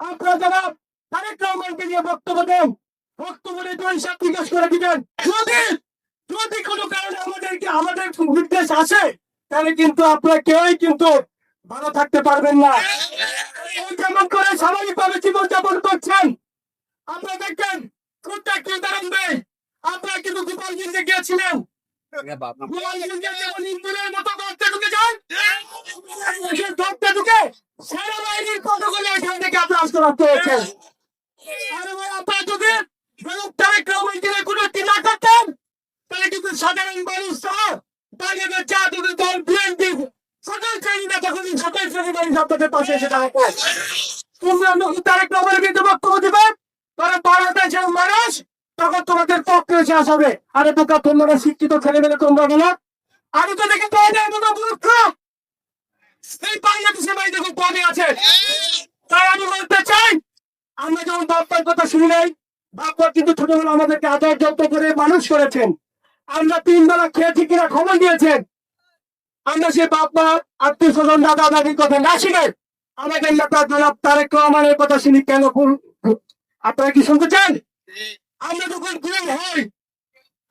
আপনারা যারা তারেক রহমানকে নিয়ে বক্তব্য দেন বক্তব্য দিয়ে দুই হিসাব জিজ্ঞেস করে দিবেন। যদি যদি কোনো কারণে আমাদেরকে আমাদের নির্দেশ আসে তাহলে কিন্তু আপনারা কেউই কিন্তু ভালো থাকতে পারবেন না। যেমন করে স্বাভাবিকভাবে জীবনযাপন করছেন আপনারা দেখবেন কোনটা কি দেয় আপনারা কিন্তু গোপালগঞ্জে গিয়েছিলেন। গোপালগঞ্জে যেমন ইন্দুরের মতো গর্তে ঢুকে যান গর্তে ঢুকে থেকে আপনার আসতে বাধ্য হয়েছেন আরে আপনারা যদি তারেক রহমানকে কোনো একটি না করতেন তাহলে কিন্তু সাধারণ মানুষ সহ বাংলাদেশ জাতীয় দল বিএনপি সকল শ্রেণি নেতা কর্মী সকল শ্রেণি মানুষ আপনাদের পাশে এসে দাঁড়াবো তোমরা তারেক রহমানের বিরুদ্ধে বক্তব্য দিবে তারা বাংলাদেশের মানুষ তখন তোমাদের পক্ষে এসে আসবে। আরে বোকা তোমরা শিক্ষিত ছেলে মেলে তোমরা বলো। আমি তো দেখি তো অনেক বোকা মূর্খ এই বাংলাদেশের ভাই দেখুন কমে আছে। তাই আমি বলতে চাই, আমরা যখন বাপ্পার কথা শুনি নাই বাপ্পা কিন্তু ছোটবেলা আমাদেরকে আদর যত্ন করে মানুষ করেছেন। আমরা তিন বেলা খেয়েছি কিনা খবর দিয়েছেন। আমরা সে বাপ্পা আত্মীয় স্বজন দাদা দাদির কথা না শুনে আমাদের নেতা জনাব তারেক রহমানের কথা শুনি কেন ভুল? আপনারা কি শুনতে চান? আমরা যখন গুম হই,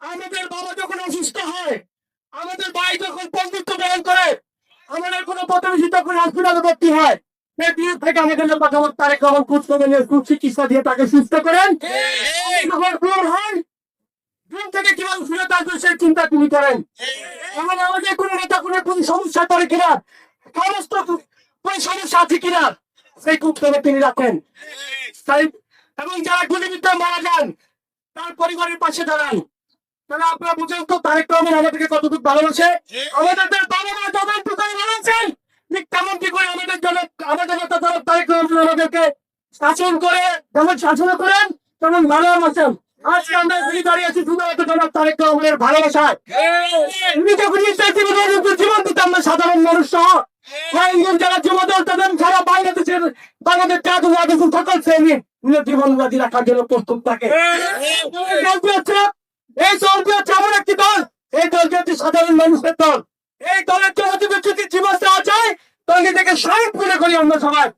আমাদের বাবা যখন অসুস্থ হয়, আমাদের ভাই যখন বন্ধুত্ব গ্রহণ করে, আমাদের কোনো প্রতিবেশী তখন হসপিটালে ভর্তি হয়। থেকে আমাদের নেতা তারেক রহমান খোঁজ সুচিকিৎসা দিয়ে তাকে সুস্থ করেন। যখন গুম থেকে কীভাবে ফিরে আসবে সেই চিন্তা তিনি করেন। এবং আমাদের কোনো নেতা কোনো কোনো সমস্যা করে কিনা সমস্ত কোনো সমস্যা আছে কিনা সেই কুপ্তবে তিনি রাখেন। তাই এবং যারা গুলিবিদ্ধ মারা যান তার পরিবারের পাশে দাঁড়ান। তাহলে আপনারা বুঝেন তো তারেক রহমান আমাদেরকে কতটুকু ভালোবাসে? আমাদের বাবা শাসন করে যেমন শাসন করেন তেমন ভালোবাসেন সাধারণ থাকে। হচ্ছে? এমন একটি দল। এই হচ্ছে? সাধারণ মানুষের দল। এই দলের জন্য যদি জীবন দেওয়া যায় তাহলে নিজেকে শহীদ মনে করি আমরা সবাই।